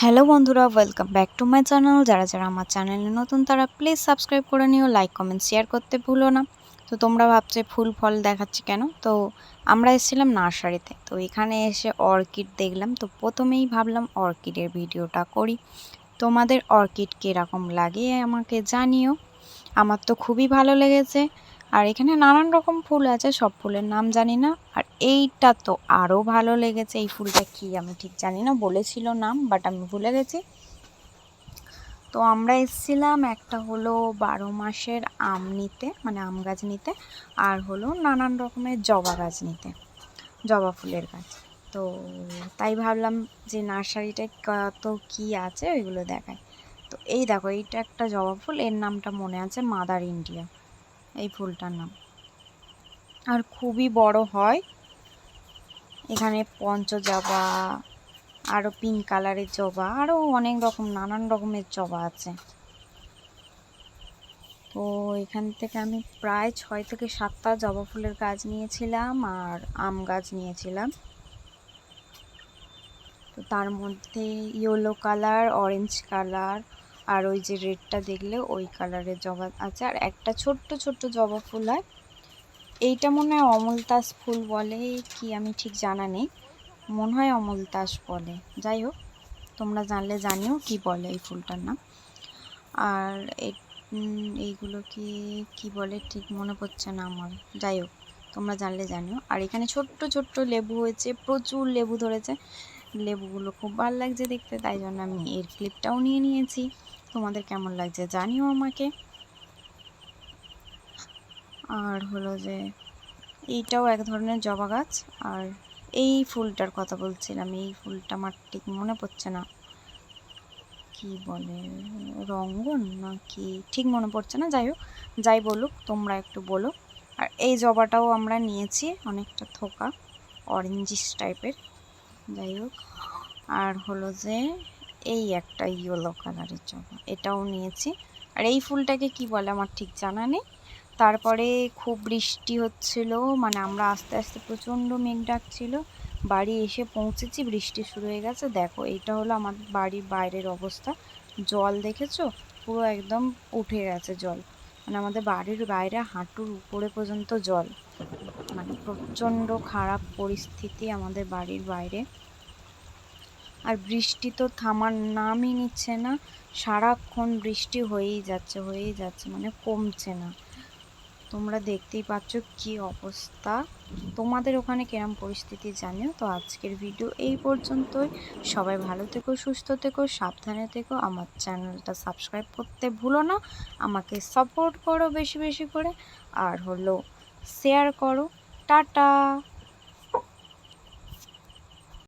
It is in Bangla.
হ্যালো বন্ধুরা welcome back to my channel যারা যারা আমার চ্যানেলে নতুন, তারা প্লিজ সাবস্ক্রাইব করে নিও লাইক কমেন্ট শেয়ার করতে ভুলো না। তো তোমরা ভাবছে ফুল ফল দেখাচ্ছি কেন? তো আমরা এসেছিলাম নার্সারিতে। তো এখানে এসে অর্কিড দেখলাম। তো প্রথমেই ভাবলাম অর্কিডের ভিডিওটা করি। তোমাদের অর্কিড কীরকম লাগে আমাকে জানিও। আমার তো খুবই ভালো লেগেছে। আর এখানে নানান রকম ফুল আছে, সব ফুলের নাম জানি না। আর এইটা তো আরও ভালো লেগেছে। এই ফুলটা কি আমি ঠিক জানি না, বলেছিল নাম বাট আমি ভুলে গেছি। তো আমরা এসেছিলাম একটা হলো বারো মাসের আম নিতে মানে আম গাছ নিতে, আর হলো নানান রকমের জবা গাছ নিতে, জবা ফুলের গাছ। তো তাই ভাবলাম যে নার্সারিটায় কত কি আছে ওইগুলো দেখায় তো এই দেখো, এইটা একটা জবা ফুল, এর নামটা মনে আছে মাদার ইন্ডিয়া, এই ফুলটার নাম। আর খুবই বড় হয় এখানে পঞ্চ জবা আরও পিঙ্ক কালারের জবা আরও অনেক রকম, নানান রকমের জবা আছে। তো এখান থেকে আমি প্রায় ছয় থেকে সাতটা জবা ফুলের গাছ নিয়েছিলাম আর আম গাছ নিয়েছিলাম। তো তার মধ্যে ইয়েলো কালার অরেঞ্জ কালার আর ওই যে রেডটা দেখলে ওই কালারের জবা আছে। আর একটা ছোট্ট ছোট্ট জবা ফুল হয় এইটা মনে হয় অমলতাস ফুল বলে, কি আমি ঠিক জানা নেই। মনে হয় অমলতাস বলে। যাই হোক, তোমরা জানলে জানিও কি বলে এই ফুলটার নাম। আর এইগুলো কি কি বলে ঠিক মনে পড়ছে না আমার। যাই হোক, তোমরা জানলে জানিও। আর এখানে ছোট্ট ছোট্ট লেবু হয়েছে, প্রচুর লেবু ধরেছে। লেবুগুলো খুব ভালো লাগছে দেখতে, তাই জন্য আমি এর ক্লিপটাও নিয়ে নিয়েছি। তোমাদের কেমন লাগছে জানিও আমাকে। আর হলো যে এইটাও এক ধরনের জবা গাছ। আর এই ফুলটার কথা বলছিলাম, এই ফুলটা আমার ঠিক মনে পড়ছে না। কি বলে, রঙ্গন না কি ঠিক মনে পড়ছে না, যাই হোক, যাই বলুক, তোমরা একটু বলো। আর এই জবাটাও আমরা নিয়েছি অনেকটা থোকা অরেঞ্জিস টাইপের। যাই হোক, আর হলো যে এই একটা ইয়েলো কালারের জবা, এটাও নিয়েছি। আর এই ফুলটাকে কি বলে আমার ঠিক জানা নেই। তারপরে খুব বৃষ্টি হচ্ছিল মানে আমরা আস্তে আস্তে প্রচণ্ড মেঘ ডাকছিল। বাড়ি এসে পৌঁছেছি, বৃষ্টি শুরু হয়ে গেছে। দেখো, এইটা হলো আমাদের বাড়ির বাইরের অবস্থা। জল দেখেছ? পুরো একদম উঠে গেছে জল। মানে আমাদের বাড়ির বাইরে হাঁটুর উপরে পর্যন্ত জল। মানে প্রচণ্ড খারাপ পরিস্থিতি আমাদের বাড়ির বাইরে। আর বৃষ্টি তো থামার নামই নিচ্ছে না। সারাক্ষণ বৃষ্টি হয়েই যাচ্ছে হয়েই যাচ্ছে মানে কমছে না। তোমরা দেখতেই পাচ্ছ কি অবস্থা। তোমাদের ওখানে কেরম পরিস্থিতি জানিও। তো আজকের ভিডিও এই পর্যন্তই। সবাই ভালো থেকো, সুস্থ থেকো, সাবধানে থেকো। আমার চ্যানেলটা সাবস্ক্রাইব করতে ভুলো না। আমাকে সাপোর্ট করো বেশি বেশি করে। আর হলো শেয়ার করো। টাটা!